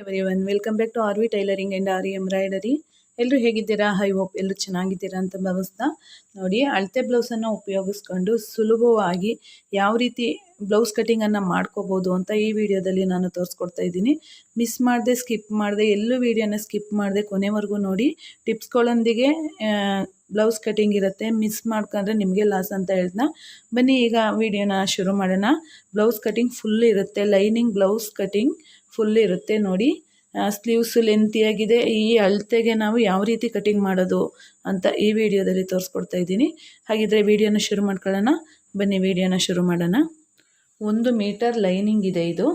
Everyone welcome back to R V tailoring and R embroidery ಎಲ್ಲರೂ ಹೇಗಿದ್ದೀರಾ? I hope ಎಲ್ಲರೂ ಚೆನ್ನಾಗಿದ್ದೀರಾ ಅಂತ ಭಾವಿಸ್ತಾ. ನೋಡಿ, ಅಳತೆ ಬ್ಲೌಸನ್ನು ಉಪಯೋಗಿಸ್ಕೊಂಡು ಸುಲಭವಾಗಿ ಯಾವ ರೀತಿ ಬ್ಲೌಸ್ ಕಟ್ಟಿಂಗನ್ನು ಮಾಡ್ಕೋಬೋದು ಅಂತ ಈ ವಿಡಿಯೋದಲ್ಲಿ ನಾನು ತೋರಿಸ್ಕೊಡ್ತಾ ಇದ್ದೀನಿ. ಮಿಸ್ ಮಾಡದೆ ಸ್ಕಿಪ್ ಮಾಡದೆ, ಎಲ್ಲೂ ವಿಡಿಯೋನ ಸ್ಕಿಪ್ ಮಾಡದೆ, ಕೊನೆವರೆಗೂ ನೋಡಿ. ಟಿಪ್ಸ್ಗಳೊಂದಿಗೆ ಬ್ಲೌಸ್ ಕಟ್ಟಿಂಗ್ ಇರುತ್ತೆ. ಮಿಸ್ ಮಾಡ್ಕೊಂಡ್ರೆ ನಿಮಗೆ ಲಾಸ್ ಅಂತ ಹೇಳ್ತಾ. ಬನ್ನಿ, ಈಗ ವಿಡಿಯೋನ ಶುರು ಮಾಡೋಣ. ಬ್ಲೌಸ್ ಕಟ್ಟಿಂಗ್ ಫುಲ್ ಇರುತ್ತೆ. ಲೈನಿಂಗ್ ಬ್ಲೌಸ್ ಕಟಿಂಗ್ ಫುಲ್ ಇರುತ್ತೆ ನೋಡಿ. ಸ್ಲೀವ್ಸ್ ಲೆಂತಿಯಾಗಿದೆ ಈ ಅಳತೆಗೆ ನಾವು ಯಾವ ರೀತಿ ಕಟಿಂಗ್ ಮಾಡೋದು ಅಂತ ಈ ವಿಡಿಯೋದಲ್ಲಿ ತೋರಿಸ್ಕೊಡ್ತಾ ಇದ್ದೀನಿ. ಹಾಗಿದ್ರೆ ವಿಡಿಯೋನ ಶುರು ಮಾಡ್ಕೊಳ್ಳೋಣ. ಬನ್ನಿ ವಿಡಿಯೋನ ಶುರು ಮಾಡೋಣ. ಒಂದು ಮೀಟರ್ ಲೈನಿಂಗ್ ಇದೆ ಇದು.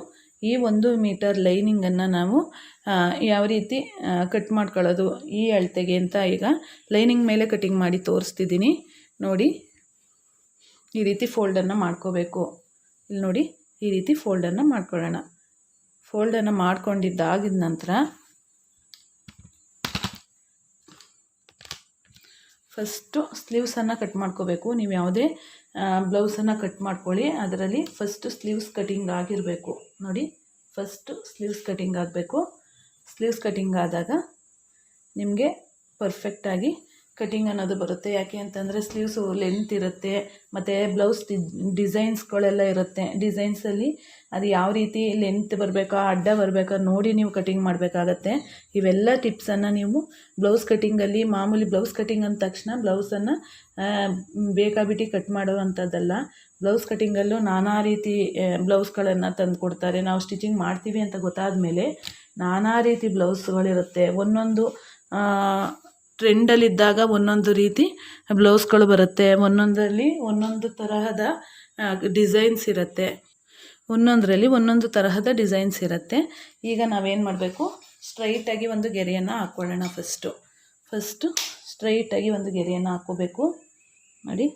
ಈ ಒಂದು ಮೀಟರ್ ಲೈನಿಂಗನ್ನು ನಾವು ಯಾವ ರೀತಿ ಕಟ್ ಮಾಡ್ಕೊಳ್ಳೋದು ಈ ಅಳತೆಗೆ ಅಂತ ಈಗ ಲೈನಿಂಗ್ ಮೇಲೆ ಕಟಿಂಗ್ ಮಾಡಿ ತೋರಿಸ್ತಿದ್ದೀನಿ. ನೋಡಿ, ಈ ರೀತಿ ಫೋಲ್ಡನ್ನು ಮಾಡ್ಕೋಬೇಕು. ಇಲ್ಲಿ ನೋಡಿ, ಈ ರೀತಿ ಫೋಲ್ಡನ್ನು ಮಾಡ್ಕೊಳ್ಳೋಣ. ಫೋಲ್ಡನ್ನು ಮಾಡ್ಕೊಂಡಿದ್ದಾಗಿದ ನಂತರ ಫಸ್ಟು ಸ್ಲೀವ್ಸನ್ನು ಕಟ್ ಮಾಡ್ಕೋಬೇಕು. ನೀವು ಯಾವುದೇ ಬ್ಲೌಸನ್ನು ಕಟ್ ಮಾಡ್ಕೊಳ್ಳಿ. ಅದರಲ್ಲಿ ಫಸ್ಟು ಸ್ಲೀವ್ಸ್ ಕಟಿಂಗ್ ಆಗಿರಬೇಕು. ನೋಡಿ, ಫಸ್ಟು ಸ್ಲೀವ್ಸ್ ಕಟಿಂಗ್ ಆಗಬೇಕು. ಸ್ಲೀವ್ಸ್ ಕಟಿಂಗ್ ಆದಾಗ ನಿಮಗೆ ಪರ್ಫೆಕ್ಟಾಗಿ ಕಟಿಂಗ್ ಅನ್ನೋದು ಬರುತ್ತೆ. ಯಾಕೆ ಅಂತಂದರೆ ಸ್ಲೀವ್ಸು ಲೆಂತ್ ಇರುತ್ತೆ. ಮತ್ತು ಬ್ಲೌಸ್ ಡಿಸೈನ್ಸ್ಗಳೆಲ್ಲ ಇರುತ್ತೆ. ಡಿಸೈನ್ಸಲ್ಲಿ ಅದು ಯಾವ ರೀತಿ ಲೆಂತ್ ಬರಬೇಕಾ, ಅಡ್ಡ ಬರಬೇಕಾ ನೋಡಿ ನೀವು ಕಟಿಂಗ್ ಮಾಡಬೇಕಾಗತ್ತೆ. ಇವೆಲ್ಲ ಟಿಪ್ಸನ್ನು ನೀವು ಬ್ಲೌಸ್ ಕಟಿಂಗಲ್ಲಿ ಮಾಮೂಲಿ ಬ್ಲೌಸ್ ಕಟಿಂಗ್ ಅಂದ ತಕ್ಷಣ ಬ್ಲೌಸನ್ನು ಬೇಕಾಬಿಟ್ಟು ಕಟ್ ಮಾಡುವಂಥದ್ದಲ್ಲ. ಬ್ಲೌಸ್ ಕಟಿಂಗಲ್ಲೂ ನಾನಾ ರೀತಿ ಬ್ಲೌಸ್ಗಳನ್ನು ತಂದು ಕೊಡ್ತಾರೆ. ನಾವು ಸ್ಟಿಚಿಂಗ್ ಮಾಡ್ತೀವಿ ಅಂತ ಗೊತ್ತಾದ ಮೇಲೆ ನಾನಾ ರೀತಿ ಬ್ಲೌಸ್ಗಳಿರುತ್ತೆ ಒಂದೊಂದು ಟ್ರೆಂಡಲ್ಲಿದ್ದಾಗ ಒಂದೊಂದು ರೀತಿ ಬ್ಲೌಸ್ಗಳು ಬರುತ್ತೆ. ಒಂದೊಂದರಲ್ಲಿ ಒಂದೊಂದು ತರಹದ ಡಿಸೈನ್ಸ್ ಇರುತ್ತೆ. ಒಂದೊಂದರಲ್ಲಿ ಒಂದೊಂದು ತರಹದ ಡಿಸೈನ್ಸ್ ಇರುತ್ತೆ. ಈಗ ನಾವೇನು ಮಾಡಬೇಕು? ಸ್ಟ್ರೈಟಾಗಿ ಒಂದು ಗೆರೆಯನ್ನು ಹಾಕ್ಕೊಳ್ಳೋಣ ಫಸ್ಟು. ಫಸ್ಟು ಸ್ಟ್ರೈಟಾಗಿ ಒಂದು ಗೆರೆಯನ್ನು ಹಾಕ್ಕೋಬೇಕು. ನೋಡಿ,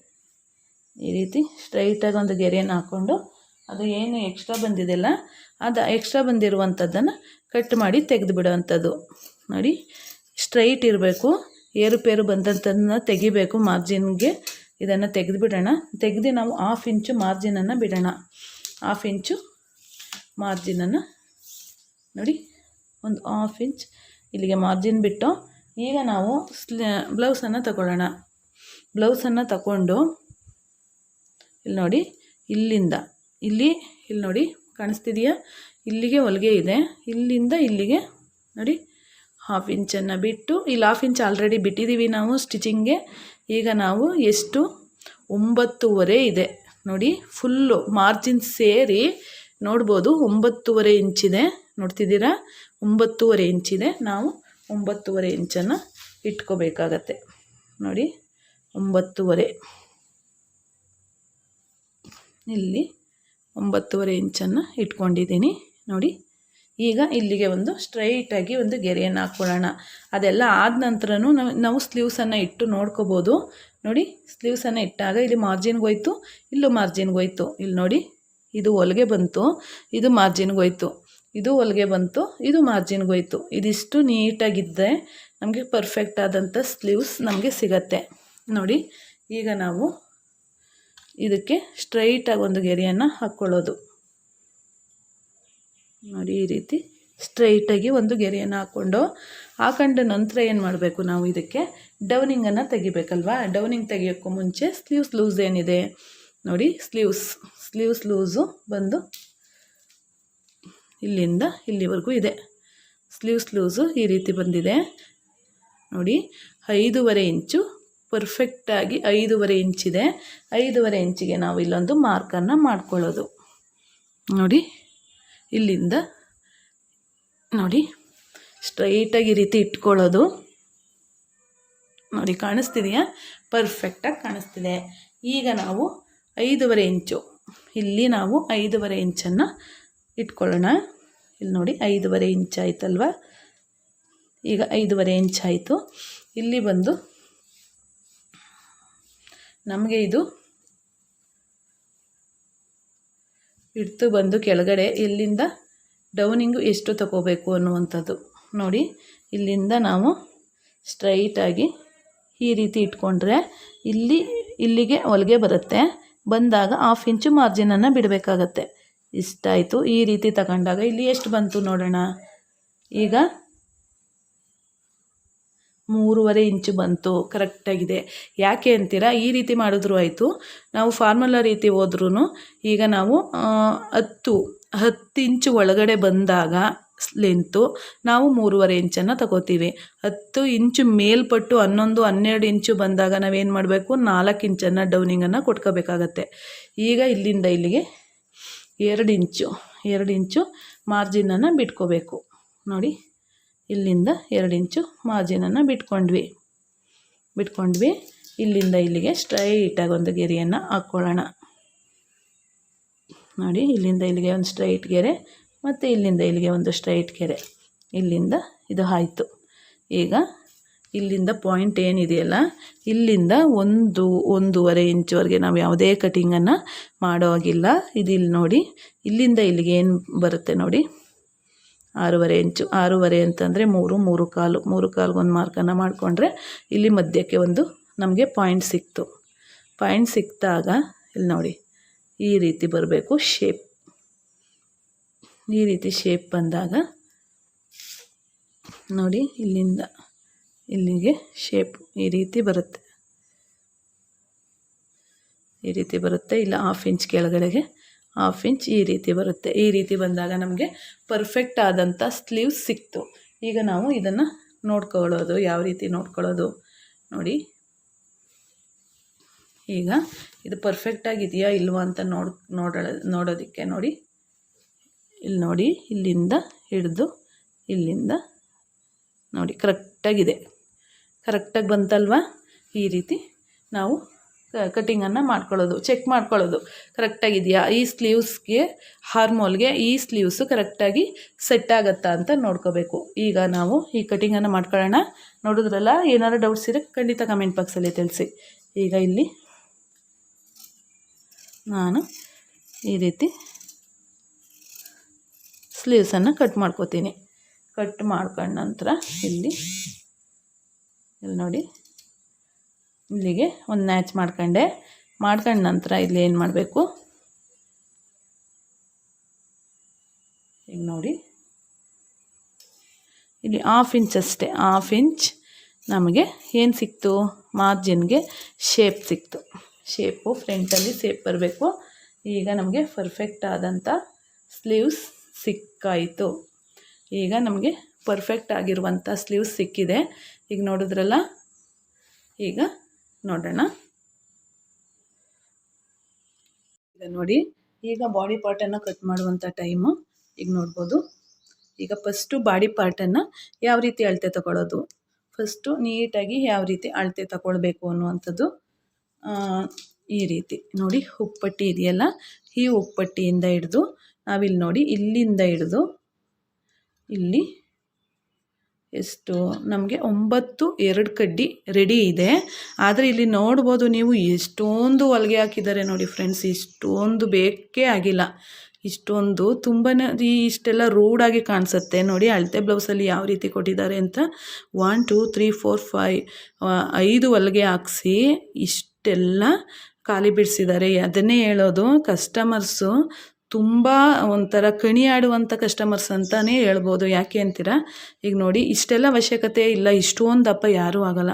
ಈ ರೀತಿ ಸ್ಟ್ರೈಟಾಗಿ ಒಂದು ಗೆರೆಯನ್ನು ಹಾಕ್ಕೊಂಡು ಅದು ಏನು ಎಕ್ಸ್ಟ್ರಾ ಬಂದಿದೆಯಲ್ಲ, ಅದು ಎಕ್ಸ್ಟ್ರಾ ಬಂದಿರುವಂಥದ್ದನ್ನು ಕಟ್ ಮಾಡಿ ತೆಗೆದು ಬಿಡುವಂಥದ್ದು. ನೋಡಿ ಸ್ಟ್ರೈಟ್ ಇರಬೇಕು. ಏರುಪೇರು ಬಂದಂಥದ್ದನ್ನ ತೆಗಿಬೇಕು ಮಾರ್ಜಿನ್ಗೆ. ಇದನ್ನು ತೆಗೆದು ಬಿಡೋಣ ತೆಗೆದು ನಾವು ಹಾಫ್ ಇಂಚು ಮಾರ್ಜಿನನ್ನು ಬಿಡೋಣ. ಹಾಫ್ ಇಂಚು ಮಾರ್ಜಿನನ್ನು. ನೋಡಿ, ಒಂದು ಹಾಫ್ ಇಂಚ್ ಇಲ್ಲಿಗೆ ಮಾರ್ಜಿನ್ ಬಿಟ್ಟು ಈಗ ನಾವು ಸ್ಲ ಬ್ಲೌಸನ್ನು ತಗೊಳ್ಳೋಣ. ಬ್ಲೌಸನ್ನು ತಗೊಂಡು ಇಲ್ಲಿ ನೋಡಿ, ಇಲ್ಲಿಂದ, ಇಲ್ಲಿ ಇಲ್ಲಿ ನೋಡಿ, ಕಾಣಿಸ್ತಿದೆಯಾ? ಇಲ್ಲಿಗೆ ಹೊಲಿಗೆ ಇದೆ. ಇಲ್ಲಿಂದ ಇಲ್ಲಿಗೆ ನೋಡಿ ಹಾಫ್ ಇಂಚನ್ನು ಬಿಟ್ಟು, ಇಲ್ಲಿ ಹಾಫ್ ಇಂಚ್ ಆಲ್ರೆಡಿ ಬಿಟ್ಟಿದ್ದೀವಿ ನಾವು ಸ್ಟಿಚಿಂಗ್ಗೆ ಈಗ ನಾವು ಎಷ್ಟು? ಒಂಬತ್ತುವರೆ ಇದೆ. ನೋಡಿ ಫುಲ್ಲು ಮಾರ್ಜಿನ್ ಸೇರಿ ನೋಡ್ಬೋದು ಒಂಬತ್ತುವರೆ ಇಂಚಿದೆ ನೋಡ್ತಿದ್ದೀರಾ? ಒಂಬತ್ತುವರೆ ಇಂಚಿದೆ ನಾವು ಒಂಬತ್ತುವರೆ ಇಂಚನ್ನು ಇಟ್ಕೋಬೇಕಾಗತ್ತೆ. ನೋಡಿ, ಒಂಬತ್ತುವರೆ. ಇಲ್ಲಿ ಒಂಬತ್ತುವರೆ ಇಂಚನ್ನು ಇಟ್ಕೊಂಡಿದ್ದೀನಿ. ನೋಡಿ ಈಗ ಇಲ್ಲಿಗೆ ಒಂದು ಸ್ಟ್ರೈಟಾಗಿ ಒಂದು ಗೆರೆಯನ್ನು ಹಾಕ್ಕೊಳ್ಳೋಣ ಅದೆಲ್ಲ ಆದ ನಂತರನೂ ನಾವು ನಾವು ಸ್ಲೀವ್ಸನ್ನು ಇಟ್ಟು ನೋಡ್ಕೋಬೋದು. ನೋಡಿ ಸ್ಲೀವ್ಸನ್ನು ಇಟ್ಟಾಗ ಇಲ್ಲಿ ಮಾರ್ಜಿನ್ಗೋಯ್ತು ಇಲ್ಲೂ ಮಾರ್ಜಿನ್ಗೋಯ್ತು ಇಲ್ಲಿ ನೋಡಿ, ಇದು ಹೊಲಿಗೆ ಬಂತು, ಇದು ಮಾರ್ಜಿನ್ಗೋಯ್ತು ಇದು ಹೊಲಿಗೆ ಬಂತು, ಇದು ಮಾರ್ಜಿನ್ಗೋಯ್ತು ಇದಿಷ್ಟು ನೀಟಾಗಿದ್ದರೆ ನಮಗೆ ಪರ್ಫೆಕ್ಟ್ ಆದಂಥ ಸ್ಲೀವ್ಸ್ ನಮಗೆ ಸಿಗತ್ತೆ. ನೋಡಿ, ಈಗ ನಾವು ಇದಕ್ಕೆ ಸ್ಟ್ರೈಟಾಗಿ ಒಂದು ಗೆರೆಯನ್ನು ಹಾಕ್ಕೊಳ್ಳೋದು ನೋಡಿ ಈ ರೀತಿ ಸ್ಟ್ರೈಟಾಗಿ ಒಂದು ಗೆರೆಯನ್ನು ಹಾಕ್ಕೊಂಡು ಹಾಕೊಂಡ ನಂತರ ಏನು ಮಾಡಬೇಕು ನಾವು ಇದಕ್ಕೆ? ಡೌನಿಂಗನ್ನು ತೆಗಿಬೇಕಲ್ವಾ? ಡೌನಿಂಗ್ ತೆಗಿಯೋಕ್ಕೂ ಮುಂಚೆ ಸ್ಲೀವ್ಸ್ ಲೂಸ್ ಏನಿದೆ? ನೋಡಿ ಸ್ಲೀವ್ಸ್ ಸ್ಲೀವ್ಸ್ ಲೂಸು ಬಂದು ಇಲ್ಲಿಂದ ಇಲ್ಲಿವರೆಗೂ ಇದೆ. ಸ್ಲೀವ್ಸ್ ಲೂಸು ಈ ರೀತಿ ಬಂದಿದೆ. ನೋಡಿ, ಐದೂವರೆ ಇಂಚು ಪರ್ಫೆಕ್ಟಾಗಿ ಐದೂವರೆ ಇಂಚಿದೆ. ಐದೂವರೆ ಇಂಚಿಗೆ ನಾವು ಇಲ್ಲೊಂದು ಮಾರ್ಕನ್ನು ಮಾಡ್ಕೊಳ್ಳೋದು. ನೋಡಿ ಇಲ್ಲಿಂದ ನೋಡಿ, ಸ್ಟ್ರೈಟಾಗಿ ಈ ರೀತಿ ಇಟ್ಕೊಳ್ಳೋದು. ನೋಡಿ, ಕಾಣಿಸ್ತಿದೆಯಾ? ಪರ್ಫೆಕ್ಟಾಗಿ ಕಾಣಿಸ್ತಿದೆ. ಈಗ ನಾವು ಐದೂವರೆ ಇಂಚು. ಇಲ್ಲಿ ನಾವು ಐದೂವರೆ ಇಂಚನ್ನು ಇಟ್ಕೊಳ್ಳೋಣ. ಇಲ್ಲಿ ನೋಡಿ, ಐದೂವರೆ ಇಂಚ್ ಆಯ್ತಲ್ವ? ಈಗ ಐದೂವರೆ ಇಂಚ್ ಆಯಿತು. ಇಲ್ಲಿ ಬಂದು ನಮಗೆ ಇದು ಇಡ್ತು ಬಂದು ಕೆಳಗಡೆ ಇಲ್ಲಿಂದ ಡೌನಿಂಗು ಎಷ್ಟು ತಗೋಬೇಕು ಅನ್ನುವಂಥದ್ದು. ನೋಡಿ, ಇಲ್ಲಿಂದ ನಾವು ಸ್ಟ್ರೈಟಾಗಿ ಈ ರೀತಿ ಇಟ್ಕೊಂಡ್ರೆ ಇಲ್ಲಿ, ಇಲ್ಲಿಗೆ ಹೊಲಿಗೆ ಬರುತ್ತೆ. ಬಂದಾಗ ಹಾಫ್ ಇಂಚು ಮಾರ್ಜಿನನ್ನು ಬಿಡಬೇಕಾಗತ್ತೆ. ಇಷ್ಟಾಯಿತು ಈ ರೀತಿ ತಗೊಂಡಾಗ. ಇಲ್ಲಿ ಎಷ್ಟು ಬಂತು ನೋಡೋಣ. ಈಗ ಮೂರುವರೆ ಇಂಚು ಬಂತು ಕರೆಕ್ಟಾಗಿದೆ ಯಾಕೆ ಅಂತೀರಾ, ಈ ರೀತಿ ಮಾಡಿದ್ರು ಆಯಿತು. ನಾವು ಫಾರ್ಮುಲಾ ರೀತಿ ಹೋದ್ರೂ ಈಗ ನಾವು ಹತ್ತು ಹತ್ತು ಇಂಚು ಒಳಗಡೆ ಬಂದಾಗ ಲೆಂತು ನಾವು ಮೂರುವರೆ ಇಂಚನ್ನು ತಗೋತೀವಿ. ಹತ್ತು ಇಂಚು ಮೇಲ್ಪಟ್ಟು ಹನ್ನೊಂದು, ಹನ್ನೆರಡು ಇಂಚು ಬಂದಾಗ ನಾವೇನು ಮಾಡಬೇಕು? ನಾಲ್ಕು ಇಂಚನ್ನು ಡೌನಿಂಗನ್ನು ಕೊಟ್ಕೋಬೇಕಾಗತ್ತೆ. ಈಗ ಇಲ್ಲಿಂದ ಇಲ್ಲಿಗೆ ಎರಡು ಇಂಚು ಎರಡು ಇಂಚು ಮಾರ್ಜಿನನ್ನು ಬಿಟ್ಕೋಬೇಕು. ನೋಡಿ. ಇಲ್ಲಿಂದ ಎರಡು ಇಂಚು ಮಾರ್ಜಿನನ್ನು ಬಿಟ್ಕೊಂಡ್ವಿ. ಬಿಟ್ಕೊಂಡ್ವಿ. ಇಲ್ಲಿಂದ ಇಲ್ಲಿಗೆ ಸ್ಟ್ರೈಟಾಗಿ ಒಂದು ಗೆರೆಯನ್ನು ಹಾಕ್ಕೊಳ್ಳೋಣ ನೋಡಿ, ಇಲ್ಲಿಂದ ಇಲ್ಲಿಗೆ ಒಂದು ಸ್ಟ್ರೈಟ್ ಗೆರೆ, ಮತ್ತು ಇಲ್ಲಿಂದ ಇಲ್ಲಿಗೆ ಒಂದು ಸ್ಟ್ರೈಟ್ ಗೆರೆ. ಇಲ್ಲಿಂದ ಇದು ಆಯಿತು. ಈಗ ಇಲ್ಲಿಂದ ಪಾಯಿಂಟ್ ಏನಿದೆಯಲ್ಲ, ಇಲ್ಲಿಂದ ಒಂದು, ಒಂದೂವರೆ ಇಂಚುವರೆಗೆ ನಾವು ಯಾವುದೇ ಕಟಿಂಗನ್ನು ಮಾಡೋ ಹಾಗಿಲ್ಲ. ಇದಿಲ್ಲಿ ನೋಡಿ, ಇಲ್ಲಿಂದ ಇಲ್ಲಿಗೆ ಏನು ಬರುತ್ತೆ ನೋಡಿ. ಆರೂವರೆ ಇಂಚು, ಆರೂವರೆ ಅಂತಂದರೆ ಮೂರು ಮೂರು ಕಾಲು, ಮೂರು ಕಾಲ್ಗೊಂದು ಮಾರ್ಕನ್ನು ಮಾಡಿಕೊಂಡ್ರೆ ಇಲ್ಲಿ ಮಧ್ಯಕ್ಕೆ ಒಂದು ನಮಗೆ ಪಾಯಿಂಟ್ ಸಿಕ್ತು. ಪಾಯಿಂಟ್ ಸಿಕ್ಕಿದಾಗ, ಇಲ್ಲಿ ನೋಡಿ, ಈ ರೀತಿ ಬರಬೇಕು ಶೇಪ್ ಈ ರೀತಿ ಶೇಪ್ ಬಂದಾಗ, ನೋಡಿ, ಇಲ್ಲಿಂದ ಇಲ್ಲಿಗೆ ಶೇಪ್ ಈ ರೀತಿ ಬರುತ್ತೆ. ಈ ರೀತಿ ಬರುತ್ತೆ, ಇಲ್ಲ ಹಾಫ್ ಇಂಚ್ ಕೆಳಗಡೆಗೆ. ಹಾಫ್ ಇಂಚ್ ಈ ರೀತಿ ಬರುತ್ತೆ. ಈ ರೀತಿ ಬಂದಾಗ ನಮಗೆ ಪರ್ಫೆಕ್ಟ್ ಆದಂಥ ಸ್ಲೀವ್ಸ್ ಸಿಕ್ತು. ಈಗ ನಾವು ಇದನ್ನು ನೋಡ್ಕೊಳ್ಳೋದು, ಯಾವ ರೀತಿ ನೋಡ್ಕೊಳ್ಳೋದು ನೋಡಿ. ಈಗ ಇದು ಪರ್ಫೆಕ್ಟಾಗಿದೆಯಾ ಇಲ್ವಾ ಅಂತ ನೋಡ್ ನೋಡೋ ನೋಡೋದಕ್ಕೆ ನೋಡಿ. ಇಲ್ಲಿ ನೋಡಿ, ಇಲ್ಲಿಂದ ಹಿಡಿದು ಇಲ್ಲಿಂದ ನೋಡಿ ಕರೆಕ್ಟಾಗಿದೆ ಕರೆಕ್ಟಾಗಿ ಬಂತಲ್ವಾ? ಈ ರೀತಿ ನಾವು ಕಟಿಂಗನ್ನು ಮಾಡ್ಕೊಳ್ಳೋದು ಚೆಕ್ ಮಾಡ್ಕೊಳ್ಳೋದು. ಕರೆಕ್ಟಾಗಿದೆಯಾ ಈ ಸ್ಲೀವ್ಸ್ಗೆ ಹಾರ್ಮೋಲ್ಗೆ ಈ ಸ್ಲೀವ್ಸು ಕರೆಕ್ಟಾಗಿ ಸೆಟ್ ಆಗುತ್ತಾ ಅಂತ ನೋಡ್ಕೋಬೇಕು. ಈಗ ನಾವು ಈ ಕಟಿಂಗನ್ನು ಮಾಡ್ಕೊಳ್ಳೋಣ. ನೋಡಿದ್ರಲ್ಲ, ಏನಾದ್ರು ಡೌಟ್ಸ್ ಇದ್ರೆ ಖಂಡಿತ ಕಮೆಂಟ್ ಬಾಕ್ಸಲ್ಲಿ ತಿಳಿಸಿ. ಈಗ ಇಲ್ಲಿ ನಾನು ಈ ರೀತಿ ಸ್ಲೀವ್ಸನ್ನು ಕಟ್ ಮಾಡ್ಕೋತೀನಿ. ಕಟ್ ಮಾಡ್ಕೊಂಡ ನಂತರ ಇಲ್ಲಿ ಇಲ್ಲಿ ನೋಡಿ. ಇಲ್ಲಿಗೆ ಒಂದು ನ್ಯಾಚ್ ಮಾಡ್ಕೊಂಡೆ. ಮಾಡ್ಕೊಂಡ ನಂತರ ಇಲ್ಲಿ ಏನು ಮಾಡಬೇಕು? ಈಗ ನೋಡಿ. ಇಲ್ಲಿ ಹಾಫ್ ಇಂಚ್ ಅಷ್ಟೇ ಹಾಫ್ ಇಂಚ್ ನಮಗೆ ಏನು ಸಿಕ್ತು? ಮಾರ್ಜಿನ್ಗೆ ಶೇಪ್ ಸಿಕ್ತು. ಶೇಪು ಫ್ರಂಟಲ್ಲಿ ಶೇಪ್ ಬರಬೇಕು. ಈಗ ನಮಗೆ ಪರ್ಫೆಕ್ಟ್ ಆದಂಥ ಸ್ಲೀವ್ಸ್ ಸಿಕ್ಕಾಯಿತು. ಈಗ ನಮಗೆ ಪರ್ಫೆಕ್ಟ್ ಆಗಿರುವಂಥ ಸ್ಲೀವ್ಸ್ ಸಿಕ್ಕಿದೆ. ಈಗ ನೋಡಿದ್ರಲ್ಲ? ಈಗ ನೋಡೋಣ. ಈಗ ನೋಡಿ, ಈಗ ಬಾಡಿ ಪಾರ್ಟನ್ನು ಕಟ್ ಮಾಡುವಂಥ ಟೈಮು ಈಗ ನೋಡ್ಬೋದು. ಈಗ ಫಸ್ಟು ಬಾಡಿ ಪಾರ್ಟನ್ನು ಯಾವ ರೀತಿ ಅಳತೆ ತಗೊಳ್ಳೋದು ಫಸ್ಟು ನೀಟಾಗಿ ಯಾವ ರೀತಿ ಅಳತೆ ತಗೊಳ್ಬೇಕು ಅನ್ನುವಂಥದ್ದು ಈ ರೀತಿ. ನೋಡಿ, ಉಪ್ಪಟ್ಟಿ ಇದೆಯಲ್ಲ, ಈ ಉಪ್ಪಟ್ಟಿಯಿಂದ ಹಿಡಿದು ನಾವಿಲ್ಲಿ ನೋಡಿ, ಇಲ್ಲಿಂದ ಹಿಡಿದು, ಇಲ್ಲಿ ಎಷ್ಟು? ನಮಗೆ ಒಂಬತ್ತು, ಎರಡು ಕಡ್ಡಿ ರೆಡಿ ಇದೆ. ಆದರೆ ಇಲ್ಲಿ ನೋಡ್ಬೋದು ನೀವು ಎಷ್ಟೊಂದು ಹೊಲಿಗೆ ಹಾಕಿದ್ದಾರೆ ನೋಡಿ ಫ್ರೆಂಡ್ಸ್ ಇಷ್ಟೊಂದು ಬೇಕೇ ಆಗಿಲ್ಲ. ಇಷ್ಟೊಂದು ತುಂಬಾ ಇಷ್ಟೆಲ್ಲ ರೂಡಾಗಿ ಕಾಣಿಸುತ್ತೆ. ನೋಡಿ ಅಳತೆ ಬ್ಲೌಸಲ್ಲಿ ಯಾವ ರೀತಿ ಕೊಟ್ಟಿದ್ದಾರೆ ಅಂತ one two three four five ಐದು ಹೊಲಿಗೆ ಹಾಕ್ಸಿ ಇಷ್ಟೆಲ್ಲ ಖಾಲಿ ಬಿಡಿಸಿದ್ದಾರೆ. ಅದನ್ನೇ ಹೇಳೋದು ಕಸ್ಟಮರ್ಸು ತುಂಬ ಒಂಥರ ಕಣಿಯಾಡುವಂಥ ಕಸ್ಟಮರ್ಸ್ ಅಂತಲೇ ಹೇಳ್ಬೋದು. ಯಾಕೆ ಅಂತೀರಾ? ಈಗ ನೋಡಿ, ಇಷ್ಟೆಲ್ಲ ಅವಶ್ಯಕತೆ ಇಲ್ಲ, ಇಷ್ಟೊಂದು ದಪ್ಪ ಯಾರೂ ಆಗಲ್ಲ.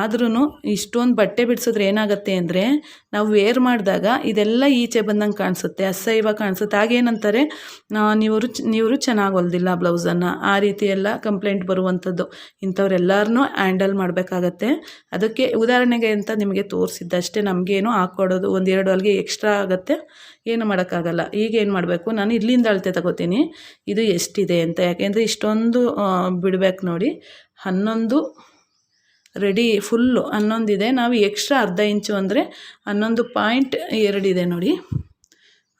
ಆದ್ರೂ ಇಷ್ಟೊಂದು ಬಟ್ಟೆ ಬಿಡಿಸಿದ್ರೆ ಏನಾಗುತ್ತೆ ಅಂದರೆ, ನಾವು ವೇರ್ ಮಾಡಿದಾಗ ಇದೆಲ್ಲ ಈಚೆ ಬಂದಂಗೆ ಕಾಣಿಸುತ್ತೆ ಅಸಹ್ಯವಾಗಿ ಕಾಣಿಸುತ್ತೆ. ಹಾಗೇನಂತಾರೆ ನೀವರು ನೀವರು ಚೆನ್ನಾಗಿ ಹೊಲ್ದಿಲ್ಲ ಬ್ಲೌಸನ್ನು ಆ ರೀತಿ ಎಲ್ಲ ಕಂಪ್ಲೇಂಟ್ ಬರುವಂಥದ್ದು ಇಂಥವ್ರೆಲ್ಲರನ್ನೂ ಹ್ಯಾಂಡಲ್ ಮಾಡಬೇಕಾಗತ್ತೆ. ಅದಕ್ಕೆ ಉದಾಹರಣೆಗೆ ಅಂತ ನಿಮಗೆ ತೋರಿಸಿದ್ದಷ್ಟೇ ನಮಗೇನು ಹಾಕ್ಕೊಡೋದು ಒಂದೆರಡು ಅಲ್ಲಿಗೆ ಎಕ್ಸ್ಟ್ರಾ ಆಗುತ್ತೆ, ಏನು ಮಾಡೋಕ್ಕಾಗಲ್ಲ. ಈಗ ಏನು ಮಾಡಬೇಕು? ನಾನು ಇಲ್ಲಿಂದ ಅಳತೆ ತಗೋತೀನಿ. ಇದು ಎಷ್ಟಿದೆ ಅಂತ. ಯಾಕೆಂದರೆ ಇಷ್ಟೊಂದು ಬಿಡಬೇಕು ನೋಡಿ. ಹನ್ನೊಂದು ರೆಡಿ ಫುಲ್ಲು ಹನ್ನೊಂದಿದೆ. ನಾವು ಎಕ್ಸ್ಟ್ರಾ ಅರ್ಧ ಇಂಚು ಅಂದರೆ ಹನ್ನೊಂದು ಪಾಯಿಂಟ್ ಎರಡಿದೆ ನೋಡಿ.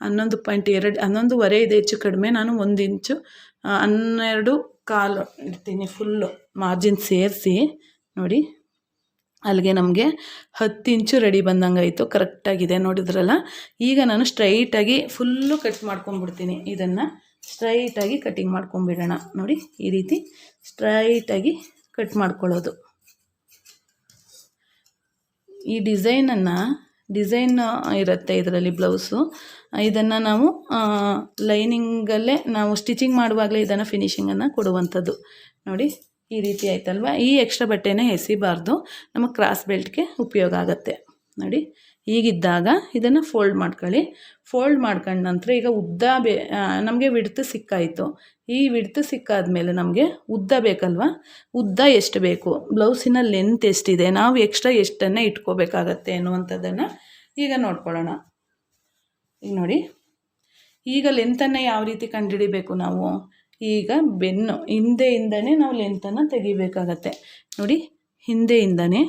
ಹನ್ನೊಂದು ಪಾಯಿಂಟ್ ಎರಡು, ಹನ್ನೊಂದುವರೆ ಇದೆ ಹೆಚ್ಚು ಕಡಿಮೆ. ನಾನು ಒಂದು ಇಂಚು ಹನ್ನೆರಡು ಕಾಲು ಇಡ್ತೀನಿ ಫುಲ್ಲು ಮಾರ್ಜಿನ್ ಸೇರಿಸಿ ನೋಡಿ. ಅಲ್ಲಿಗೆ ನಮಗೆ ಹತ್ತು ಇಂಚು ರೆಡಿ ಬಂದಂಗಾಯಿತು ಕರೆಕ್ಟಾಗಿದೆ ನೋಡಿದ್ರಲ್ಲ. ಈಗ ನಾನು ಸ್ಟ್ರೈಟಾಗಿ ಫುಲ್ಲು ಕಟ್ ಮಾಡ್ಕೊಂಡ್ಬಿಡ್ತೀನಿ. ಇದನ್ನು ಸ್ಟ್ರೈಟಾಗಿ ಕಟಿಂಗ್ ಮಾಡ್ಕೊಂಬಿಡೋಣ ನೋಡಿ, ಈ ರೀತಿ ಸ್ಟ್ರೈಟಾಗಿ ಕಟ್ ಮಾಡ್ಕೊಳ್ಳೋದು. ಈ ಡಿಸೈನನ್ನು ಡಿಸೈನ್ ಇರುತ್ತೆ ಇದರಲ್ಲಿ ಬ್ಲೌಸು ಇದನ್ನು ನಾವು ಲೈನಿಂಗಲ್ಲೇ ನಾವು ಸ್ಟಿಚಿಂಗ್ ಮಾಡುವಾಗಲೇ ಇದನ್ನು ಫಿನಿಶಿಂಗನ್ನು ಕೊಡುವಂಥದ್ದು. ನೋಡಿ ಈ ರೀತಿ ಆಯ್ತಲ್ವ? ಈ ಎಕ್ಸ್ಟ್ರಾ ಬಟ್ಟೆನೇ ಎಸಿಬಾರ್ದು. ನಮಗೆ ಕ್ರಾಸ್ ಬೆಲ್ಟ್ಗೆ ಉಪಯೋಗ ಆಗುತ್ತೆ. ನೋಡಿ ಹೀಗಿದ್ದಾಗ ಇದನ್ನು ಫೋಲ್ಡ್ ಮಾಡ್ಕೊಳ್ಳಿ. ಫೋಲ್ಡ್ ಮಾಡ್ಕೊಂಡ ನಂತರ ಈಗ ಉದ್ದ ಬೇ ನಮಗೆ ವಿಡ್ತ್ ಸಿಕ್ಕಾಯಿತು. ಈ ವಿಡ್ತು ಸಿಕ್ಕಾದ ಮೇಲೆ ನಮಗೆ ಉದ್ದ ಬೇಕಲ್ವ? ಉದ್ದ ಎಷ್ಟು ಬೇಕು? ಬ್ಲೌಸಿನ ಲೆಂತ್ ಎಷ್ಟಿದೆ? ನಾವು ಎಕ್ಸ್ಟ್ರಾ ಎಷ್ಟನ್ನು ಇಟ್ಕೋಬೇಕಾಗತ್ತೆ ಅನ್ನುವಂಥದ್ದನ್ನು ಈಗ ನೋಡ್ಕೊಳ್ಳೋಣ. ಈಗ ನೋಡಿ, ಈಗ ಲೆಂತನ್ನು ಯಾವ ರೀತಿ ಕಂಡುಹಿಡಿಬೇಕು ನಾವು? ಈಗ ಬೆನ್ನು, ಹಿಂದೆಯಿಂದನೇ ನಾವು ಲೆಂತನ್ನು ತೆಗಿಬೇಕಾಗತ್ತೆ. ನೋಡಿ, ಹಿಂದೆಯಿಂದನೇ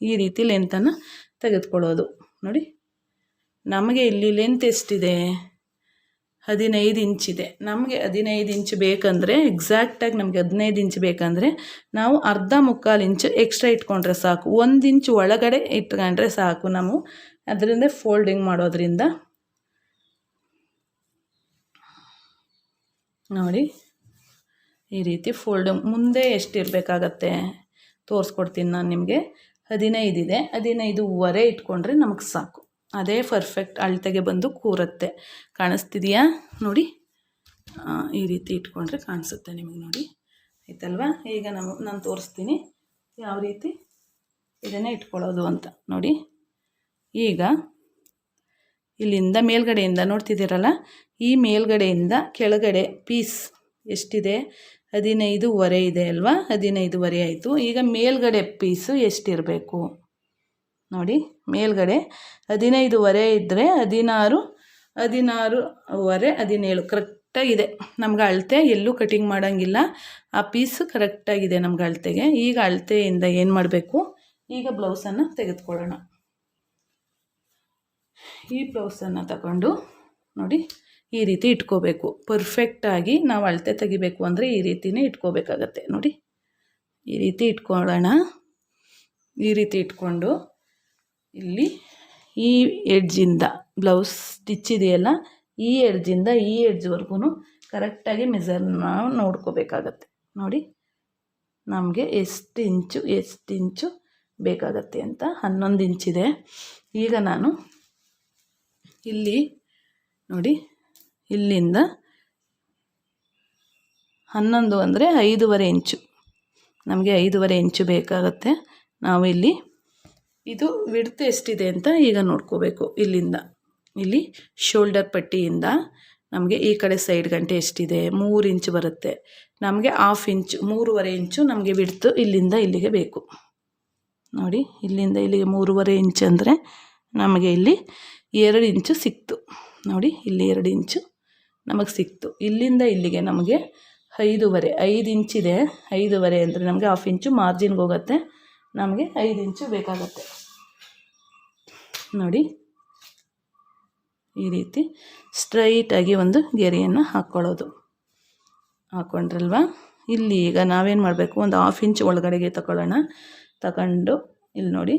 ಈ ರೀತಿ ಲೆಂತನ್ನು ತೆಗೆದುಕೊಳ್ಳೋದು. ನೋಡಿ, ನಮಗೆ ಇಲ್ಲಿ ಲೆಂತ್ ಎಷ್ಟಿದೆ? ಹದಿನೈದು ಇಂಚಿದೆ ನಮಗೆ ಹದಿನೈದು ಇಂಚ್ ಬೇಕಂದರೆ ಎಕ್ಸಾಕ್ಟಾಗಿ ನಮಗೆ ಹದಿನೈದು ಇಂಚ್ ಬೇಕಂದರೆ, ನಾವು ಅರ್ಧ ಮುಕ್ಕಾಲು ಇಂಚು ಎಕ್ಸ್ಟ್ರಾ ಇಟ್ಕೊಂಡ್ರೆ ಸಾಕು. ಒಂದು ಇಂಚು ಒಳಗಡೆ ಇಟ್ಕೊಂಡ್ರೆ ಸಾಕು ನಾವು. ಅದರಿಂದ ಫೋಲ್ಡಿಂಗ್ ಮಾಡೋದ್ರಿಂದ. ನೋಡಿ ಈ ರೀತಿ ಫೋಲ್ಡ್ ಮುಂದೆ ಎಷ್ಟಿರಬೇಕಾಗತ್ತೆ? ತೋರಿಸ್ಕೊಡ್ತೀನಿ ನಾನು ನಿಮಗೆ. ಹದಿನೈದಿದೆ. ಹದಿನೈದುವರೆ ಇಟ್ಕೊಂಡ್ರೆ ನಮಗೆ ಸಾಕು. ಅದೇ ಪರ್ಫೆಕ್ಟ್ ಅಳತೆಗೆ ಬಂದು ಕೂರುತ್ತೆ. ಕಾಣಿಸ್ತಿದೆಯಾ? ನೋಡಿ. ಈ ರೀತಿ ಇಟ್ಕೊಂಡ್ರೆ ಕಾಣಿಸುತ್ತೆ ನಿಮಗೆ ನೋಡಿ. ಆಯ್ತಲ್ವಾ? ಈಗ ನಾವು ನಾನು ತೋರಿಸ್ತೀನಿ. ಯಾವ ರೀತಿ? ಇದನ್ನೇ ಇಟ್ಕೊಳ್ಳೋದು ಅಂತ. ನೋಡಿ. ಈಗ ಇಲ್ಲಿಂದ ಮೇಲ್ಗಡೆಯಿಂದ ನೋಡ್ತಿದ್ದೀರಲ್ಲ? ಈ ಮೇಲ್ಗಡೆಯಿಂದ ಕೆಳಗಡೆ ಪೀಸ್ ಎಷ್ಟಿದೆ? ಹದಿನೈದುವರೆ ಇದೆ ಅಲ್ವಾ? ಹದಿನೈದುವರೆ ಆಯಿತು. ಈಗ ಮೇಲ್ಗಡೆ ಪೀಸು ಎಷ್ಟಿರಬೇಕು? ನೋಡಿ, ಮೇಲ್ಗಡೆ ಹದಿನೈದುವರೆ ಇದ್ದರೆ ಹದಿನಾರು, ಹದಿನಾರುವರೆ, ಹದಿನೇಳು. ಕರೆಕ್ಟಾಗಿದೆ ನಮ್ಗೆ ಅಳತೆ ಎಲ್ಲೂ ಕಟಿಂಗ್ ಮಾಡೋಂಗಿಲ್ಲ. ಆ ಪೀಸು ಕರೆಕ್ಟಾಗಿದೆ ನಮ್ಗೆ ಅಳತೆಗೆ. ಈಗ ಅಳತೆಯಿಂದ ಏನು ಮಾಡಬೇಕು? ಈಗ ಬ್ಲೌಸನ್ನು ತೆಗೆದುಕೊಳ್ಳೋಣ. ಈ ಬ್ಲೌಸನ್ನು ತಗೊಂಡು ನೋಡಿ ಈ ರೀತಿ ಇಟ್ಕೋಬೇಕು. ಪರ್ಫೆಕ್ಟಾಗಿ ನಾವು ಅಳತೆ ತೆಗಿಬೇಕು ಅಂದರೆ ಈ ರೀತಿನೇ ಇಟ್ಕೋಬೇಕಾಗತ್ತೆ. ನೋಡಿ, ಈ ರೀತಿ ಇಟ್ಕೊಳ್ಳೋಣ. ಈ ರೀತಿ ಇಟ್ಕೊಂಡು ಇಲ್ಲಿ ಈ ಎಡ್ಜಿಂದ ಬ್ಲೌಸ್ ಸ್ಟಿಚ್ ಇದೆಯಲ್ಲ, ಈ ಎಡ್ಜಿಂದ ಈ ಎಡ್ಜ್ವರೆಗೂ ಕರೆಕ್ಟಾಗಿ ಮೆಸರ್ ನಾವು ನೋಡ್ಕೋಬೇಕಾಗತ್ತೆ. ನೋಡಿ, ನಮಗೆ ಎಷ್ಟು ಇಂಚು ಎಷ್ಟು ಇಂಚು ಬೇಕಾಗತ್ತೆ ಅಂತ. ಹನ್ನೊಂದು ಇಂಚಿದೆ ಈಗ ನಾನು ಇಲ್ಲಿ ನೋಡಿ ಇಲ್ಲಿಂದ ಹನ್ನೊಂದು ಅಂದರೆ ಐದೂವರೆ ಇಂಚು. ನಮಗೆ ಐದೂವರೆ ಇಂಚು ಬೇಕಾಗತ್ತೆ. ನಾವು ಇಲ್ಲಿ ಇದು ವಿಡ್ತ್ ಎಷ್ಟಿದೆ ಅಂತ ಈಗ ನೋಡ್ಕೋಬೇಕು. ಇಲ್ಲಿಂದ. ಇಲ್ಲಿ ಶೋಲ್ಡರ್ ಪಟ್ಟಿಯಿಂದ ನಮಗೆ ಈ ಕಡೆ ಸೈಡ್ ಗಂಟೆ ಎಷ್ಟಿದೆ? ಮೂರು ಇಂಚು ಬರುತ್ತೆ. ನಮಗೆ ಹಾಫ್ ಇಂಚು, ಮೂರುವರೆ ಇಂಚು ನಮಗೆ ಬಿಡ್ತು ಇಲ್ಲಿಂದ ಇಲ್ಲಿಗೆ ಬೇಕು. ನೋಡಿ, ಇಲ್ಲಿಂದ ಇಲ್ಲಿಗೆ ಮೂರುವರೆ ಇಂಚು ಅಂದರೆ ನಮಗೆ ಇಲ್ಲಿ ಎರಡು ಇಂಚು ಸಿಕ್ತು. ನೋಡಿ, ಇಲ್ಲಿ ಎರಡು ಇಂಚು. ನಮಗೆ ಸಿಕ್ತು. ಇಲ್ಲಿಂದ ಇಲ್ಲಿಗೆ ನಮಗೆ ಐದೂವರೆ, ಐದು ಇಂಚಿದೆ ಐದೂವರೆ ಅಂದರೆ ನಮಗೆ ಹಾಫ್ ಇಂಚು ಮಾರ್ಜಿನ್ಗೆ ಹೋಗುತ್ತೆ. ನಮಗೆ ಐದು ಇಂಚು ಬೇಕಾಗತ್ತೆ. ನೋಡಿ. ಈ ರೀತಿ ಸ್ಟ್ರೈಟಾಗಿ ಒಂದು ಗೆರೆಯನ್ನು ಹಾಕ್ಕೊಳ್ಳೋದು ಹಾಕ್ಕೊಂಡ್ರಲ್ವಾ ಇಲ್ಲಿ ಈಗ ನಾವೇನು ಮಾಡಬೇಕು? ಒಂದು ಹಾಫ್ ಇಂಚ್ ಒಳಗಡೆಗೆ ತಗೊಳ್ಳೋಣ ತಗೊಂಡು ಇಲ್ಲಿ ನೋಡಿ.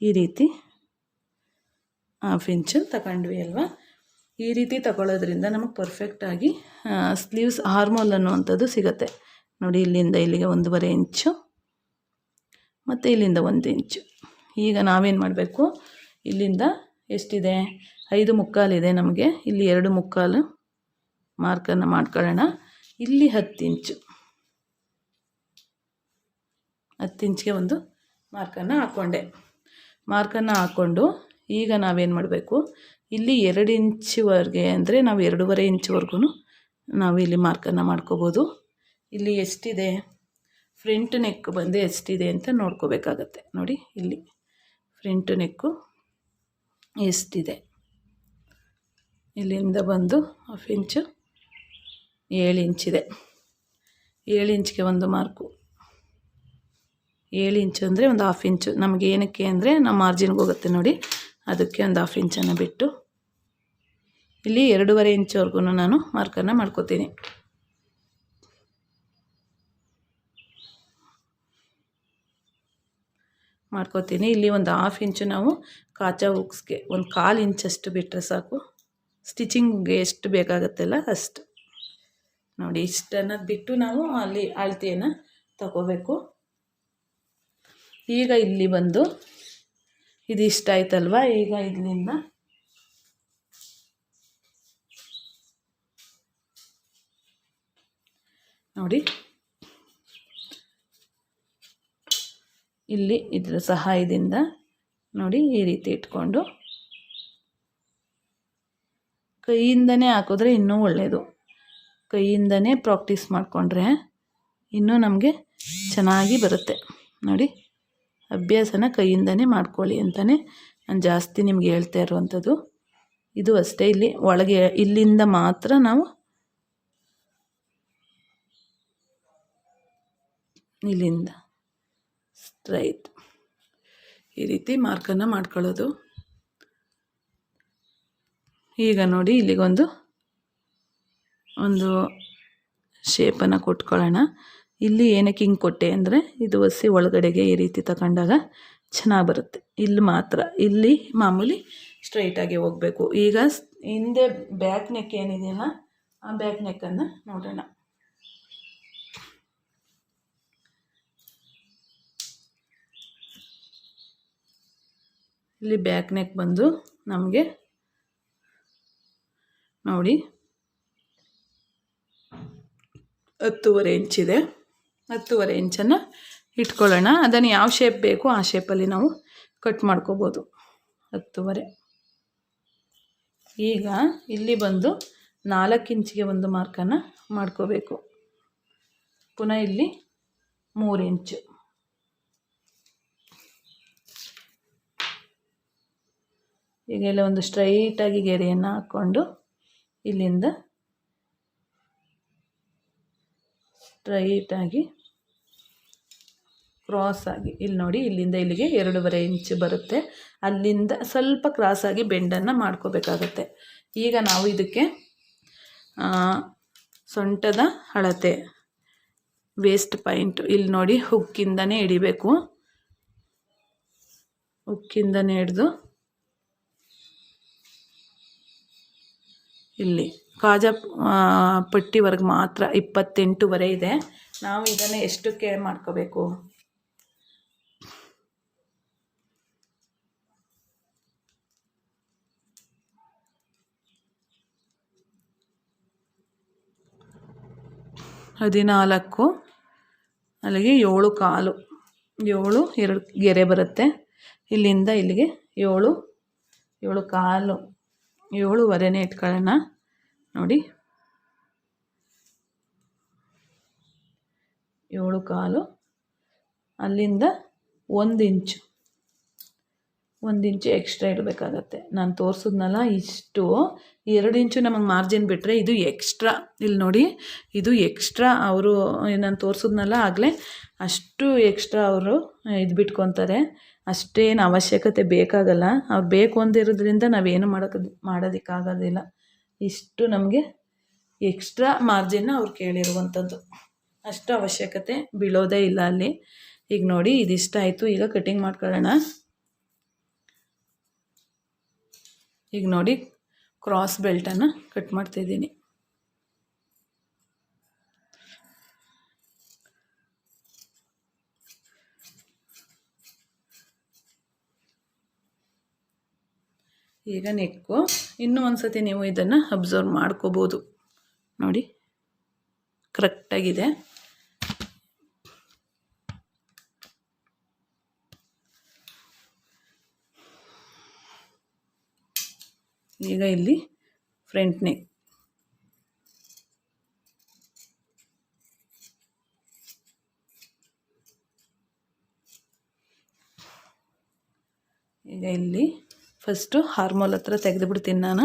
ಈ ರೀತಿ ಹಾಫ್ ಇಂಚು ತಗೊಂಡ್ವಿ ಅಲ್ವಾ? ಈ ರೀತಿ ತಗೊಳ್ಳೋದ್ರಿಂದ ನಮಗೆ ಪರ್ಫೆಕ್ಟಾಗಿ ಸ್ಲೀವ್ಸ್ ಹಾರ್ಮೋಲ್ ಅನ್ನುವಂಥದ್ದು ಸಿಗುತ್ತೆ. ನೋಡಿ, ಇಲ್ಲಿಂದ ಇಲ್ಲಿಗೆ ಒಂದೂವರೆ ಇಂಚು, ಮತ್ತು ಇಲ್ಲಿಂದ ಒಂದು ಇಂಚು. ಈಗ ನಾವೇನು ಮಾಡಬೇಕು? ಇಲ್ಲಿಂದ ಎಷ್ಟಿದೆ? ಐದು ಮುಕ್ಕಾಲಿದೆ ನಮಗೆ. ಇಲ್ಲಿ ಎರಡು ಮುಕ್ಕಾಲು ಮಾರ್ಕನ್ನು ಮಾಡ್ಕೊಳ್ಳೋಣ. ಇಲ್ಲಿ ಹತ್ತು ಇಂಚು. ಹತ್ತು ಇಂಚಿಗೆ ಒಂದು ಮಾರ್ಕನ್ನು ಹಾಕ್ಕೊಂಡೆ ಮಾರ್ಕನ್ನು ಹಾಕ್ಕೊಂಡು ಈಗ ನಾವೇನು ಮಾಡಬೇಕು? ಇಲ್ಲಿ ಎರಡು ಇಂಚುವರೆಗೆ ಅಂದರೆ ನಾವು ಎರಡೂವರೆ ಇಂಚ್ವರೆಗೂ ನಾವು ಇಲ್ಲಿ ಮಾರ್ಕನ್ನು ಮಾಡ್ಕೋಬೋದು. ಇಲ್ಲಿ ಎಷ್ಟಿದೆ? ಫ್ರಂಟ್ ನೆಕ್ ಬಂದು ಎಷ್ಟಿದೆ ಅಂತ ನೋಡ್ಕೋಬೇಕಾಗತ್ತೆ. ನೋಡಿ, ಇಲ್ಲಿ ಫ್ರಂಟ್ ನೆಕ್ಕು ಎಷ್ಟಿದೆ? ಇಲ್ಲಿಂದ ಬಂದು ಹಾಫ್ ಇಂಚು ಏಳು ಇಂಚಿದೆ. ಏಳು ಇಂಚಿಗೆ ಒಂದು ಮಾರ್ಕು. ಏಳು ಇಂಚು ಅಂದರೆ ಒಂದು ಹಾಫ್ ಇಂಚು ನಮಗೆ ಏನಕ್ಕೆ ಅಂದರೆ, ನಮ್ಮ ಮಾರ್ಜಿನ್ಗೆ ಹೋಗುತ್ತೆ ನೋಡಿ. ಅದಕ್ಕೆ ಒಂದು ಹಾಫ್ ಇಂಚನ್ನು ಬಿಟ್ಟು ಇಲ್ಲಿ ಎರಡೂವರೆ ಇಂಚ್ವರೆಗೂ ನಾನು ಮಾರ್ಕನ್ನು ಮಾಡ್ಕೋತೀನಿ. ಮಾಡ್ಕೋತೀನಿ. ಇಲ್ಲಿ ಒಂದು ಹಾಫ್ ಇಂಚು ನಾವು ಕಾಚಾ ಉಕ್ಸ್ಗೆ ಒಂದು ಕಾಲು ಇಂಚಷ್ಟು ಬಿಟ್ಟರೆ ಸಾಕು. ಸ್ಟಿಚಿಂಗ್ಗೆ ಎಷ್ಟು ಬೇಕಾಗುತ್ತಲ್ಲ ಅಷ್ಟು. ನೋಡಿ ಇಷ್ಟನ್ನು ಬಿಟ್ಟು ನಾವು ಅಲ್ಲಿ ಅಳತೆಯನ್ನು ತಗೋಬೇಕು. ಈಗ ಇಲ್ಲಿ ಬಂದು ಇದು ಇಷ್ಟ ಆಯ್ತಲ್ವಾ? ಈಗ ಇದರಿಂದ. ನೋಡಿ. ಇಲ್ಲಿ ಇದರ ಸಹಾಯದಿಂದ ನೋಡಿ ಈ ರೀತಿ ಇಟ್ಕೊಂಡು. ಕೈಯಿಂದನೇ ಹಾಕಿದ್ರೆ ಇನ್ನೂ ಒಳ್ಳೆಯದು ಕೈಯಿಂದನೇ ಪ್ರಾಕ್ಟೀಸ್ ಮಾಡಿಕೊಂಡ್ರೆ ಇನ್ನೂ ನಮಗೆ ಚೆನ್ನಾಗಿ ಬರುತ್ತೆ. ನೋಡಿ. ಅಭ್ಯಾಸನ ಕೈಯಿಂದನೇ ಮಾಡ್ಕೊಳ್ಳಿ ಅಂತಲೇ ನಾನು ಜಾಸ್ತಿ ನಿಮ್ಗೆ ಹೇಳ್ತಾ ಇರುವಂಥದ್ದು. ಇದು ಅಷ್ಟೇ, ಇಲ್ಲಿ ಒಳಗೆ, ಇಲ್ಲಿಂದ ಮಾತ್ರ ನಾವು ಇಲ್ಲಿಂದ ಸ್ಟ್ರೈಟ್ ಈ ರೀತಿ ಮಾರ್ಕನ್ನು ಮಾಡ್ಕೊಳ್ಳೋದು. ಈಗ ನೋಡಿ, ಇಲ್ಲಿಗೊಂದು, ಒಂದು ಶೇಪನ್ನು ಕೊಟ್ಕೊಳ್ಳೋಣ. ಇಲ್ಲಿ ಏನಕ್ಕೆ ಹಿಂಗೆ ಕೊಟ್ಟೆ ಅಂದರೆ ಇದು ಒಸಿ ಒಳಗಡೆಗೆ ಈ ರೀತಿ ತಗೊಂಡಾಗ ಚೆನ್ನಾಗಿ ಬರುತ್ತೆ. ಇಲ್ಲಿ ಮಾತ್ರ, ಇಲ್ಲಿ ಮಾಮೂಲಿ ಸ್ಟ್ರೈಟಾಗಿ ಹೋಗಬೇಕು. ಈಗ ಹಿಂದೆ ಬ್ಯಾಕ್ ನೆಕ್ ಏನಿದೆಯಲ್ಲ, ಆ ಬ್ಯಾಕ್ ನೆಕ್ಕನ್ನು ನೋಡೋಣ. ಇಲ್ಲಿ ಬ್ಯಾಕ್ ನೆಕ್ ಬಂದು ನಮಗೆ ನೋಡಿ ಹತ್ತುವರೆ ಇಂಚಿದೆ ಹತ್ತುವರೆ ಇಂಚನ್ನು ಇಟ್ಕೊಳ್ಳೋಣ. ಅದನ್ನು ಯಾವ ಶೇಪ್ ಬೇಕು ಆ ಶೇಪಲ್ಲಿ ನಾವು ಕಟ್ ಮಾಡ್ಕೋಬೋದು. ಹತ್ತುವರೆ. ಈಗ ಇಲ್ಲಿ ಬಂದು ನಾಲ್ಕು ಇಂಚಿಗೆ ಒಂದು ಮಾರ್ಕನ್ನು ಮಾಡ್ಕೋಬೇಕು. ಪುನಃ ಇಲ್ಲಿ ಮೂರು ಇಂಚು. ಈಗ ಎಲ್ಲ ಒಂದು ಸ್ಟ್ರೈಟಾಗಿ ಗೆರೆಯನ್ನು ಹಾಕ್ಕೊಂಡು ಇಲ್ಲಿಂದ ಸ್ಟ್ರೈಟಾಗಿ ಕ್ರಾಸಾಗಿ ಇಲ್ಲಿ ನೋಡಿ, ಇಲ್ಲಿಂದ ಇಲ್ಲಿಗೆ ಎರಡೂವರೆ ಇಂಚು ಬರುತ್ತೆ. ಅಲ್ಲಿಂದ ಸ್ವಲ್ಪ ಕ್ರಾಸಾಗಿ ಬೆಂಡನ್ನು ಮಾಡ್ಕೋಬೇಕಾಗತ್ತೆ. ಈಗ ನಾವು ಇದಕ್ಕೆ ಸೊಂಟದ ಅಳತೆ ವೇಸ್ಟ್ ಪಾಯಿಂಟು ಇಲ್ಲಿ ನೋಡಿ, ಹುಕ್ಕಿಂದನೇ ಹಿಡಿಬೇಕು. ಹುಕ್ಕಿಂದನೇ ಹಿಡಿದು, ಇಲ್ಲಿ ಕಾಜಾ ಪಟ್ಟಿವರೆಗೆ ಮಾತ್ರ ಇಪ್ಪತ್ತೆಂಟುವರೆ ಇದೆ. ನಾವು ಇದನ್ನು ಎಷ್ಟಕ್ಕೆ ಮಾಡ್ಕೋಬೇಕು? ಹದಿನಾಲ್ಕು, ಅಲ್ಲಿಗೆ ಏಳು ಕಾಲು. ಏಳು, ಎರಡು ಗೆರೆ ಬರುತ್ತೆ. ಇಲ್ಲಿಂದ ಇಲ್ಲಿಗೆ ಏಳು ಏಳು ಕಾಲು. ಏಳುವರೆನೇ ಇಟ್ಕೊಳ್ಳೋಣ. ನೋಡಿ. ಏಳು ಕಾಲು. ಅಲ್ಲಿಂದ ಒಂದು ಇಂಚು. ಒಂದು ಇಂಚು ಎಕ್ಸ್ಟ್ರಾ ಇಡಬೇಕಾಗತ್ತೆ. ನಾನು ತೋರಿಸಿದ್ನಲ್ಲ ಇಷ್ಟು. ಎರಡು ಇಂಚು ನಮಗೆ ಮಾರ್ಜಿನ್ ಬಿಟ್ಟರೆ ಇದು ಎಕ್ಸ್ಟ್ರಾ ಇಲ್ಲಿ ನೋಡಿ, ಇದು ಎಕ್ಸ್ಟ್ರಾ ಅವರು ನಾನು ತೋರಿಸಿದ್ನಲ್ಲ ಆಗಲೇ ಅಷ್ಟು ಎಕ್ಸ್ಟ್ರಾ ಅವರು ಇದು ಬಿಟ್ಕೊತಾರೆ. ಅಷ್ಟೇನು ಅವಶ್ಯಕತೆ ಬೇಕಾಗಲ್ಲ. ಅವ್ರು ಬೇಕು ಅಂದಿರೋದ್ರಿಂದ ನಾವೇನು ಮಾಡೋಕ್ಕೆ ಮಾಡೋದಕ್ಕಾಗೋದಿಲ್ಲ. ಇಷ್ಟು ನಮಗೆ ಎಕ್ಸ್ಟ್ರಾ ಮಾರ್ಜಿನ್ನ ಅವ್ರು ಕೇಳಿರುವಂಥದ್ದು ಅಷ್ಟು ಅವಶ್ಯಕತೆ ಬೀಳೋದೇ ಇಲ್ಲ ಅಲ್ಲಿ. ಈಗ ನೋಡಿ ಇದಿಷ್ಟ ಆಯಿತು ಈಗ ಕಟಿಂಗ್ ಮಾಡ್ಕೊಳ್ಳೋಣ. ಈಗ ನೋಡಿ ಕ್ರಾಸ್ ಬೆಲ್ಟನ್ನು ಕಟ್ ಮಾಡ್ತಾಯಿದ್ದೀನಿ ಈಗ ನೆಕ್ಕು ಇನ್ನೂ ಒಂದು ಸತಿ ನೀವು ಇದನ್ನು ಅಬ್ಸರ್ವ್ ಮಾಡ್ಕೋಬೋದು. ನೋಡಿ ಕರೆಕ್ಟಾಗಿದೆ ಈಗ ಇಲ್ಲಿ ಫ್ರಂಟ್ ನೆಕ್ ಈಗ ಇಲ್ಲಿ ಫಸ್ಟು ಹಾರ್ಮೋಲ್ ಹತ್ರ ತೆಗೆದುಬಿಡ್ತೀನಿ ನಾನು.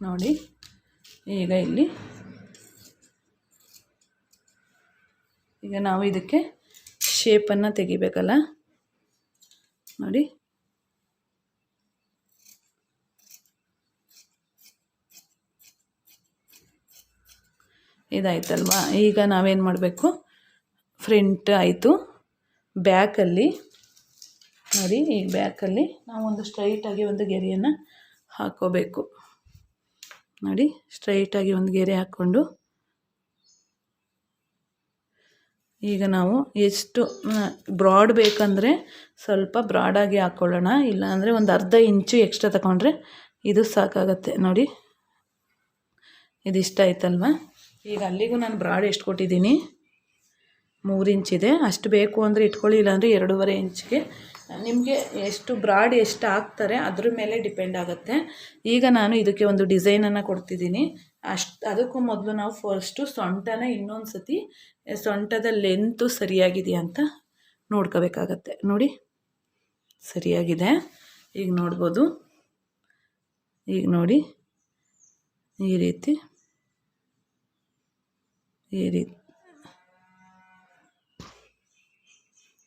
ನೋಡಿ, ಈಗ ಇಲ್ಲಿ. ಈಗ ನಾವು ಇದಕ್ಕೆ ಶೇಪನ್ನು ತೆಗಿಬೇಕಲ್ಲ? ನೋಡಿ. ಇದಾಯ್ತಲ್ವಾ? ಈಗ ನಾವೇನು ಮಾಡಬೇಕು? ಫ್ರಂಟ್ ಆಯಿತು. ಬ್ಯಾಕಲ್ಲಿ, ನೋಡಿ, ಈ ಬ್ಯಾಕಲ್ಲಿ ನಾವೊಂದು ಸ್ಟ್ರೈಟಾಗಿ ಒಂದು ಗೆರೆಯನ್ನು ಹಾಕೋಬೇಕು. ನೋಡಿ, ಸ್ಟ್ರೈಟಾಗಿ ಒಂದು ಗೆರೆ ಹಾಕ್ಕೊಂಡು ಈಗ ನಾವು ಎಷ್ಟು ಬ್ರಾಡ್ ಬೇಕಂದರೆ ಸ್ವಲ್ಪ ಬ್ರಾಡಾಗಿ ಹಾಕ್ಕೊಳ್ಳೋಣ ಇಲ್ಲಾಂದರೆ ಒಂದು ಅರ್ಧ ಇಂಚು ಎಕ್ಸ್ಟ್ರಾ ತಗೊಂಡ್ರೆ ಇದು ಸಾಕಾಗತ್ತೆ. ನೋಡಿ, ಇದಿಷ್ಟ ಆಯ್ತಲ್ವ? ಈಗ ಅಲ್ಲಿಗೂ ನಾನು ಬ್ರಾಡ್ ಎಷ್ಟು ಕೊಟ್ಟಿದ್ದೀನಿ? ಮೂರು ಇಂಚಿದೆ ಅಷ್ಟು ಬೇಕು ಅಂದರೆ ಇಟ್ಕೊಳ್ಳಿ, ಇಲ್ಲಾಂದರೆ ಎರಡೂವರೆ ಇಂಚಿಗೆ. ನಿಮಗೆ ಎಷ್ಟು ಬ್ರಾಡ್ ಎಷ್ಟು ಹಾಕ್ತಾರೆ ಅದ್ರ ಮೇಲೆ ಡಿಪೆಂಡ್ ಆಗುತ್ತೆ. ಈಗ ನಾನು ಇದಕ್ಕೆ ಒಂದು ಡಿಸೈನನ್ನು ಕೊಡ್ತಿದ್ದೀನಿ. ಅಷ್ಟು, ಅದಕ್ಕೂ ಮೊದಲು ನಾವು ಫಸ್ಟು ಸೊಂಟನ ಇನ್ನೊಂದು ಸತಿ ಸೊಂಟದ ಲೆಂತು ಸರಿಯಾಗಿದೆಯಾ ಅಂತ ನೋಡ್ಕೋಬೇಕಾಗತ್ತೆ. ನೋಡಿ, ಸರಿಯಾಗಿದೆ. ಈಗ ನೋಡ್ಬೋದು. ಈಗ ನೋಡಿ, ಈ ರೀತಿ ಈ ರೀತಿ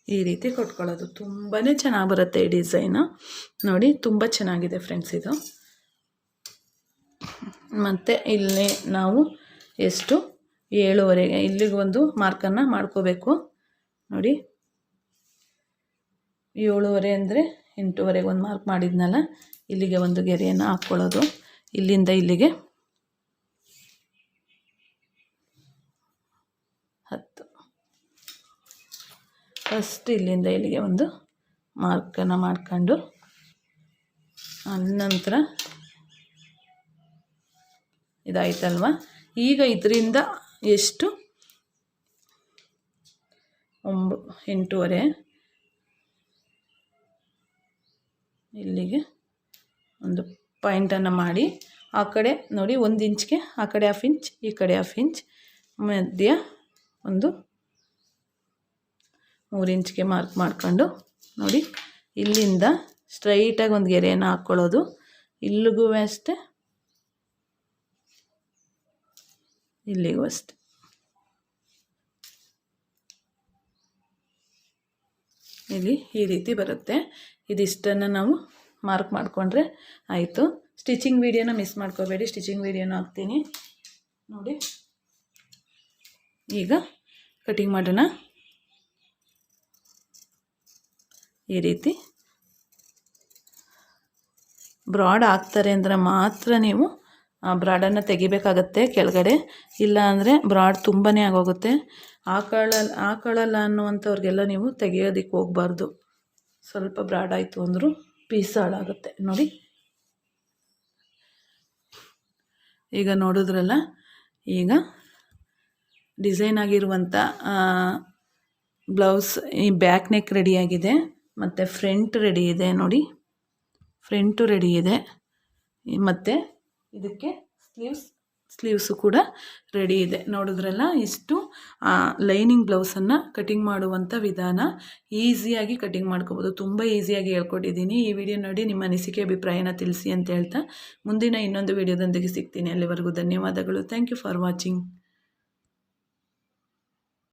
ಈ ರೀತಿ ಕೊಟ್ಕೊಳ್ಳೋದು. ತುಂಬಾ ಚೆನ್ನಾಗಿ ಬರುತ್ತೆ ಈ ಡಿಸೈನು. ನೋಡಿ, ತುಂಬ ಚೆನ್ನಾಗಿದೆ ಫ್ರೆಂಡ್ಸ್ ಇದು. ಮತ್ತು ಇಲ್ಲಿ ನಾವು ಎಷ್ಟು? ಏಳುವರೆಗೆ ಇಲ್ಲಿಗೆ ಒಂದು ಮಾರ್ಕನ್ನು ಮಾಡ್ಕೋಬೇಕು. ನೋಡಿ. ಏಳುವರೆ ಅಂದರೆ ಎಂಟುವರೆಗೆ ಒಂದು ಮಾರ್ಕ್ ಮಾಡಿದ್ನಲ್ಲ? ಇಲ್ಲಿಗೆ ಒಂದು ಗೆರೆಯನ್ನು ಹಾಕ್ಕೊಳ್ಳೋದು. ಇಲ್ಲಿಂದ ಇಲ್ಲಿಗೆ ಹತ್ತು. ಫಸ್ಟ್ ಇಲ್ಲಿಂದ ಇಲ್ಲಿಗೆ ಒಂದು ಮಾರ್ಕನ್ನು ಮಾಡ್ಕೊಂಡು ನಂತರ ಇದಾಯ್ತಲ್ವ? ಈಗ ಇದರಿಂದ ಎಷ್ಟು? ಒಂಬ, ಎಂಟೂವರೆ. ಇಲ್ಲಿಗೆ ಒಂದು ಪಾಯಿಂಟನ್ನು ಮಾಡಿ. ಆ ಕಡೆ ನೋಡಿ, ಒಂದು ಇಂಚ್ಗೆ, ಆ ಕಡೆ ಹಾಫ್ ಇಂಚ್, ಈ ಕಡೆ ಹಾಫ್ ಇಂಚ್, ಮಧ್ಯ ಒಂದು ಮೂರು ಇಂಚ್ಗೆ ಮಾರ್ಕ್ ಮಾಡಿಕೊಂಡು ನೋಡಿ. ಇಲ್ಲಿಂದ ಸ್ಟ್ರೈಟಾಗಿ ಒಂದು ಗೆರೆಯನ್ನು ಹಾಕ್ಕೊಳ್ಳೋದು ಇಲ್ಲಿಗೂ ಅಷ್ಟೇ. ಇಲ್ಲಿಗೂ ಅಷ್ಟೆ. ಇಲ್ಲಿ ಈ ರೀತಿ ಬರುತ್ತೆ. ಇದಿಷ್ಟನ್ನು ನಾವು ಮಾರ್ಕ್ ಮಾಡಿಕೊಂಡ್ರೆ ಆಯಿತು. ಸ್ಟಿಚಿಂಗ್ ವೀಡಿಯೋನ ಮಿಸ್ ಮಾಡ್ಕೋಬೇಡಿ. ಸ್ಟಿಚಿಂಗ್ ವೀಡಿಯೋನ ಹಾಕ್ತೀನಿ. ನೋಡಿ. ಈಗ ಕಟಿಂಗ್ ಮಾಡೋಣ. ಈ ರೀತಿ. ಬ್ರಾಡ್ ಹಾಕ್ತಾರೆ ಅಂದರೆ ಮಾತ್ರ ನೀವು ಬ್ರಾಡನ್ನು ತೆಗಿಬೇಕಾಗತ್ತೆ ಕೆಳಗಡೆ. ಇಲ್ಲ ಅಂದರೆ ಬ್ರಾಡ್ ತುಂಬಾ ಆಗೋಗುತ್ತೆ. ಹಾಕೊಳ್ಳಲ್ಲ ಹಾಕೊಳ್ಳಲ್ಲ ಅನ್ನುವಂಥವ್ರಿಗೆಲ್ಲ ನೀವು ತೆಗಿಯೋದಕ್ಕೆ ಹೋಗ್ಬಾರ್ದು. ಸ್ವಲ್ಪ ಬ್ರಾಡ್ ಆಯಿತು ಅಂದರೂ ಪೀಸ್ ಹಾಳಾಗುತ್ತೆ. ನೋಡಿ. ಈಗ ನೋಡಿದ್ರಲ್ಲ, ಈಗ ಡಿಸೈನ್ ಆಗಿರುವಂಥ ಬ್ಲೌಸ್ ಈ ಬ್ಯಾಕ್ ನೆಕ್ ರೆಡಿಯಾಗಿದೆ ಮತ್ತು ಫ್ರಂಟ್ ರೆಡಿ ಇದೆ. ನೋಡಿ. ಫ್ರಂಟು ರೆಡಿ ಇದೆ. ಮತ್ತು ಇದಕ್ಕೆ ಸ್ಲೀವ್ಸ್ ಸ್ಲೀವ್ಸು ಕೂಡ ರೆಡಿ ಇದೆ. ನೋಡಿದ್ರಲ್ಲ ಇಷ್ಟು ಲೈನಿಂಗ್ ಬ್ಲೌಸನ್ನು ಕಟಿಂಗ್ ಮಾಡುವಂಥ ವಿಧಾನ ಈಸಿಯಾಗಿ ಕಟಿಂಗ್ ಮಾಡ್ಕೋಬೋದು. ತುಂಬ ಈಸಿಯಾಗಿ ಹೇಳ್ಕೊಟ್ಟಿದ್ದೀನಿ. ಈ ವಿಡಿಯೋ ನೋಡಿ ನಿಮ್ಮ ಅನಿಸಿಕೆ, ಅಭಿಪ್ರಾಯನ ತಿಳಿಸಿ ಅಂತ ಹೇಳ್ತಾ ಮುಂದಿನ ಇನ್ನೊಂದು ವಿಡಿಯೋದೊಂದಿಗೆ ಸಿಗ್ತೀನಿ. ಅಲ್ಲಿವರೆಗೂ ಧನ್ಯವಾದಗಳು. Thank you for watching